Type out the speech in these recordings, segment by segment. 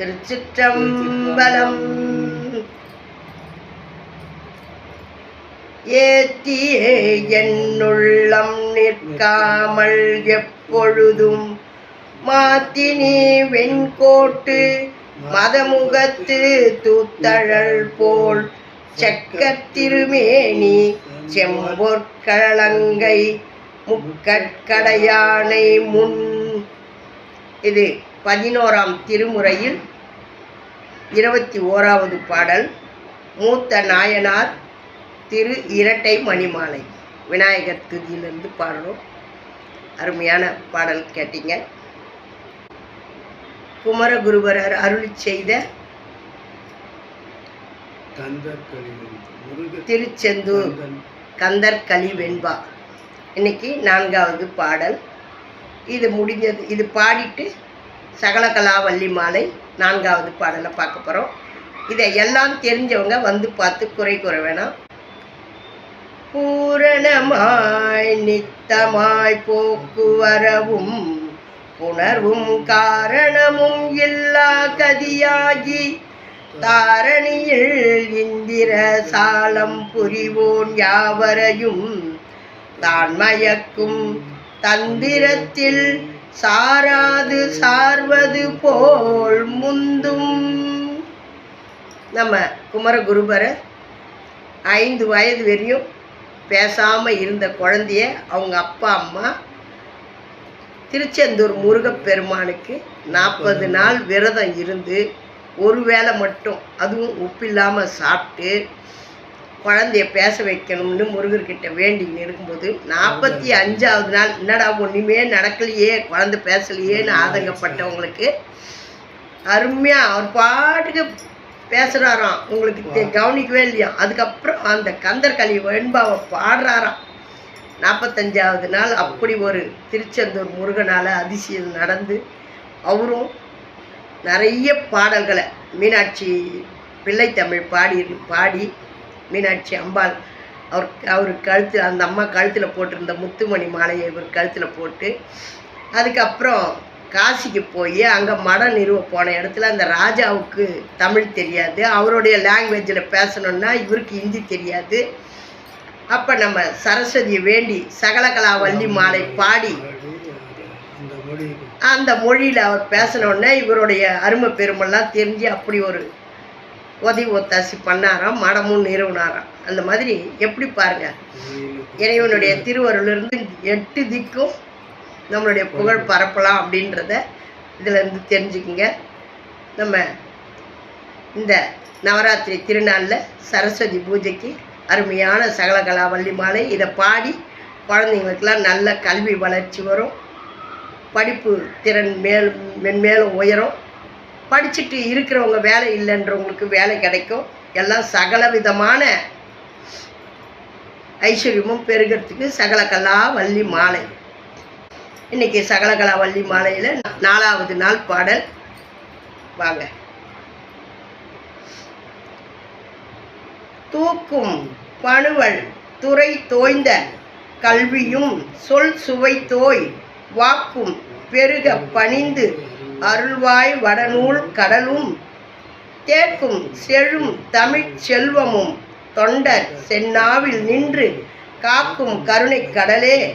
திருச்சிற்றம்பலம். ஏத்தியே என்னுள்ளம் நிற்காமல் எப்பொழுதும் மாத்தினி வெண்கோட்டு மதமுகத்து தூத்தழல் போல் செக்கத்திருமேனி செம்பொற்களங்கை முக்கட்கடையானை முன் இது பதினோராம் திருமுறையில் இருபத்தி ஓராவது பாடல் மூத்த நாயனார் திரு இரட்டை மணிமாலை. விநாயகர் துதியிலிருந்து பாடுறோம் அருமையான பாடல் கேட்டீங்க. குமரகுருபரர் அருளி செய்த திருச்செந்தூர் கந்தன். கந்தர் கலி வெண்பா இன்னைக்கு நான்காவது பாடல். இது முடிஞ்சது. இது பாடிட்டு சகலகலாவல்லி மாலை நான்காவது பாடலை பார்க்க போகிறோம் இதை எல்லாம் தெரிஞ்சவங்க வந்து பார்த்து குறை கூற வேணாம். பூரணமாய் நித்தமாய் போக்குவரவும் புணர்வும் காரணமும் இல்லா கதியாகி தாரணியில் இந்திர சாலம் புரிவோன் யாவரையும் தான் மயக்கும் தந்திரத்தில் சாராது சார்வது போல் முந்தும். நம்ம குமரகுருபரர் ஐந்து வயது வரையும் பேசாமல் இருந்த குழந்தைய அவங்க அப்பா அம்மா திருச்செந்தூர் முருகப்பெருமானுக்கு நாற்பது நாள் விரதம் இருந்து ஒரு வேளை மட்டும் அதுவும் உப்பில்லாமல் சாப்பிட்டு குழந்தைய பேச வைக்கணும்னு முருகர்கிட்ட வேண்டின்னு இருக்கும்போது நாற்பத்தி அஞ்சாவது நாள் என்னடா ஒன்றுமே நடக்கலையே குழந்தை பேசலையேன்னு ஆதங்கப்பட்டவங்களுக்கு அருமையாக அவர் பாட்டுக்கு பேசுகிறாராம் உங்களுக்கு கவனிக்கவே இல்லையா? அதுக்கப்புறம் அந்த கந்தர்களி வெண்பாவை பாடுறாராம். நாற்பத்தஞ்சாவது நாள் அப்படி ஒரு திருச்செந்தூர் முருகனால் அதிசயம் நடந்து அவரும் நிறைய பாடல்களை மீனாட்சி பிள்ளைத்தமிழ் பாடி பாடி மீனாட்சி அம்பாள் அவர் அவர் கழுத்தில் அந்த அம்மா கழுத்தில் போட்டிருந்த முத்துமணி மாலையை இவர் கழுத்தில் போட்டு அதுக்கப்புறம் காசிக்கு போய் அங்கே மடம் நிறுவ போன இடத்துல அந்த ராஜாவுக்கு தமிழ் தெரியாது. அவருடைய லாங்குவேஜில் பேசணுன்னா இவருக்கு ஹிந்தி தெரியாது. அப்போ நம்ம சரஸ்வதியை வேண்டி சகலகலா வள்ளி மாலை பாடி அந்த மொழி அந்த மொழியில் அவர் பேசினோடனே இவருடைய அருமை பெருமெல்லாம் தெரிஞ்சு அப்படி ஒரு உதவி ஒத்தாசி பண்ணாராம் மடமும் நிறுவனாராம். அந்த மாதிரி எப்படி பாருங்க? இறைவனுடைய திருவருளிலிருந்து எட்டு திக்கும் நம்மளுடைய புகழ் பரப்பலாம் அப்படின்றத இதில் தெரிஞ்சுக்குங்க. நம்ம இந்த நவராத்திரி திருநாளில் சரஸ்வதி பூஜைக்கு அருமையான சகலகலா வள்ளி மாலை இதை பாடி குழந்தைங்களுக்கெல்லாம் நல்ல கல்வி வளர்ச்சி வரும். படிப்பு திறன் மேலும் மென்மேலும் உயரும். படிச்சுட்டு இருக்கிறவங்க வேலை இல்லைன்றவங்களுக்கு வேலை கிடைக்கும். எல்லாம் சகல விதமான ஐஸ்வர்யமும் பெருகிறதுக்கு சகலகலா வள்ளி மாலை. இன்னைக்கு சகலகலா வள்ளி மாலையில் நாலாவது நாள் பாடல். வாங்க. தூக்கும் பணுவல் துறை தோய்ந்த கல்வியும் சொல் சுவை தோய் வாக்கும் பெருக பணிந்து அருள்வாய் வடநூல் கடலும் தேக்கும் செழும் தமிழ்ச் செல்வமும் தொண்டர் செந்நாவில் நின்று காக்கும் கருணை கடலே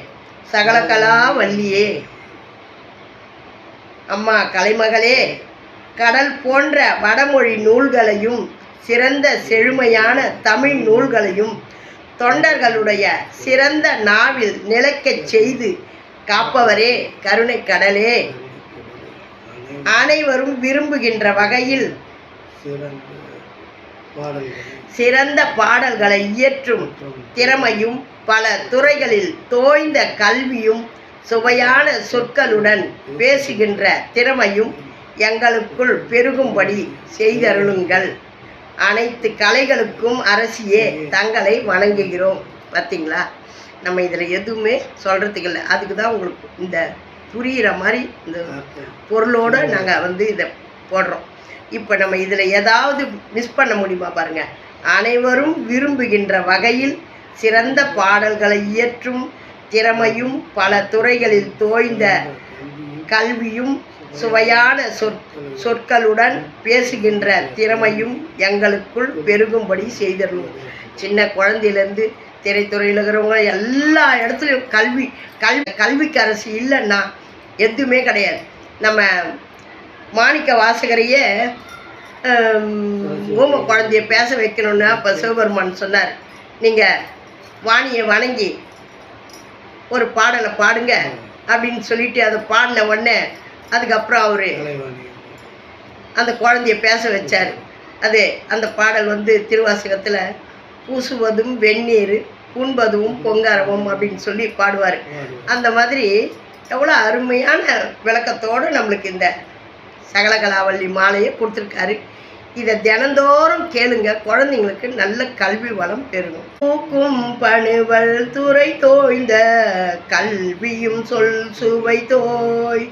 சகலகலா வல்லியே. அம்மா கலைமகளே கடல் போன்ற வடமொழி நூல்களையும் சிறந்த செழுமையான தமிழ் நூல்களையும் தொண்டர்களுடைய சிறந்த நாவில் நிலைக்கச் செய்து காப்பவரே கருணைக் கடலே. அனைவரும் விரும்புகின்ற வகையில் சிறந்த பாடல்கள். இயற்றும் திறமையும் பல துறைகளில் தோய்ந்த கல்வியும் சுவையான சொற்களுடன் பேசுகின்ற திறமையும் எங்களுக்குள் பெருகும்படி செய்தருளுங்கள். அனைத்து கலைகளுக்கும் அரசியே தங்களை வணங்குகிறோம். பார்த்தீங்களா நம்ம இதில் எதுவுமே சொல்கிறதுக்கு இல்லை. அதுக்கு தான் உங்களுக்கு இந்த புரிகிற மாதிரி இந்த பொருளோடு நாங்கள் வந்து இதை போடுறோம். இப்போ நம்ம இதில் ஏதாவது மிஸ் பண்ண முடியுமா பாருங்கள் அனைவரும் விரும்புகின்ற வகையில் சிறந்த பாடல்களை இயற்றும் திறமையும் பல துறைகளில் தோய்ந்த கல்வியும் சுவையான சொற் சொற்களுடன் பேசுகின்ற திறமையும் எங்களுக்குள் பெருகும்படி செய்திடணும். சின்ன குழந்தையிலேருந்து திரைத்துறையில் இருக்கிறவங்க எல்லா இடத்துலையும் கல்வி கல்வி கல்விக்கு அரசு இல்லைன்னா எதுவுமே கிடையாது. நம்ம மாணிக்க வாசகரையே ஊம குழந்தைய பேச வைக்கணும்னு அப்போ சிவபெருமான் சொன்னார். நீங்கள் வாணியை வணங்கி ஒரு பாடலை பாடுங்க அப்படின்னு சொல்லிட்டு அதை பாடின உடனே அதுக்கப்புறம் அவர் அந்த குழந்தைய பேச வச்சார். அது அந்த பாடல் வந்து திருவாசகத்தில் பூசுவதும் வெந்நீர் புண்பதும் பொங்காரமும் அப்படின்னு சொல்லி பாடுவார். அந்த மாதிரி எவ்வளோ அருமையான விளக்கத்தோடு நம்மளுக்கு இந்த சகலகலாவல்லி மாலையை கொடுத்துருக்காரு. இதை தினந்தோறும் கேளுங்க. குழந்தைங்களுக்கு நல்ல கல்வி வளம் பெருகும் பூக்கும் பணுவல் துறை தோய்ந்த கல்வியும் சொல் சுவை தோய்.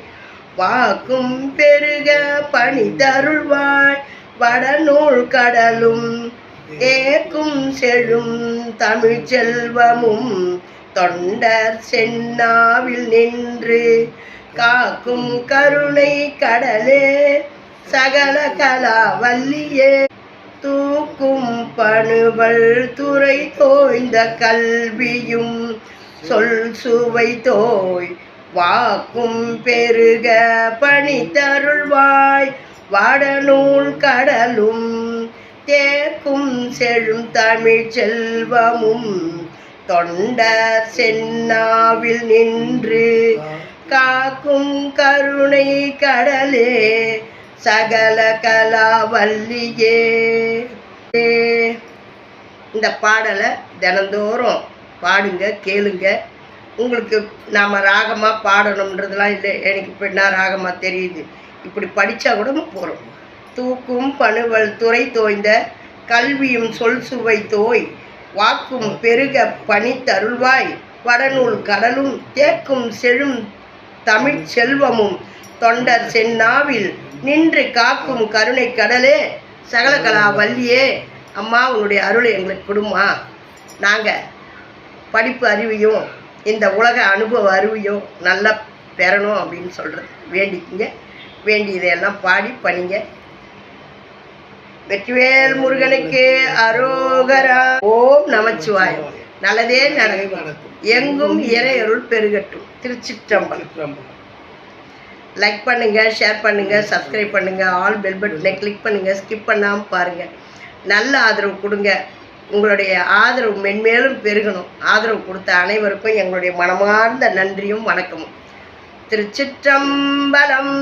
வாக்கும் பெருக பணி தருள்வாய் வடநூல் கடலும் ஏக்கும் செழும் தமிழ் செல்வமும் தொண்டர் சென்னாவில் நின்று காக்கும் கருணை கடலே சகல கலா வல்லியே. தூக்கும் பணுவல் துறை தோய்ந்த கல்வியும் சொல் சுவை தோய். வாக்கும் பெருக பணி தருள்வாய் வடநூல் கடலும் தேக்கும் செழும் தமிழ் செல்வமும் தொண்டர் சென்னாவில் நின்று காக்கும் கருணை கடலே சகல கலாவல்லியே. இந்த பாடலை தினந்தோறும் பாடுங்க கேளுங்க. உங்களுக்கு நாம் ராகமாக பாடணுன்றதுலாம் இல்லை. எனக்கு இப்போ என்ன ராகமாக தெரியுது. இப்படி படித்தா கூட போகிறோம் தூக்கும் பணுவல் துறை தோய்ந்த கல்வியும் சொல் சுவை தோய் வாக்கும் பெருக பணி தருள்வாய் வடநூல் கடலும் தேக்கும் செழும் தமிழ் செல்வமும் தொண்டர் செந்நாவில் நின்று காக்கும் கருணை கடலே. சகலகலா வள்ளியே அம்மா உன்னுடைய அருளை எங்களுக்கு கொடுமா. நாங்கள் படிப்பு அறிவையும் இந்த உலக அனுபவ அறிவையும் நல்லா பெறணும் அப்படின்னு சொல்கிறது வேண்டிக்குங்க. வேண்டியதையெல்லாம் பாடி பண்ணிங்க வெற்றிவேல் முருகனுக்கு அரோகரா. ஓம் நமச்சிவாயம். நல்லதே நடக்கும். எங்கும் எங்கும் இறையருள் பெருகட்டும். திருச்சிற்றம்பலம். லைக் பண்ணுங்க ஷேர் பண்ணுங்க சப்ஸ்கிரைப் பண்ணுங்க ஆல் பெல் பட்டனை கிளிக் பண்ணுங்க ஸ்கிப் பண்ணாமல் பாருங்க. நல்ல ஆதரவு கொடுங்க. உங்களுடைய ஆதரவு மென்மேலும் பெருகணும். ஆதரவு கொடுத்த அனைவருக்கும் எங்களுடைய மனமார்ந்த நன்றியும் வணக்கமும். திருச்சிற்றம்பலம்.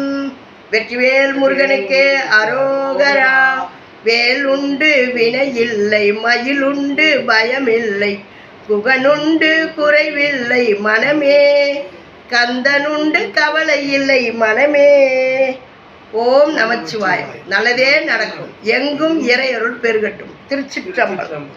வெற்றிவேல் முருகனுக்கு அரோகரா. வேலுண்டு வினையில்லை மயிலுண்டு பயமில்லை குகனுண்டு குறைவில்லை மனமே கந்தனுண்டு கவலை இல்லை மனமே. ஓம் நமச்சிவாயம். நல்லதே நடக்கும். எங்கும் இறையருள் பெருகட்டும். திருச்சிற்றம்பலம்.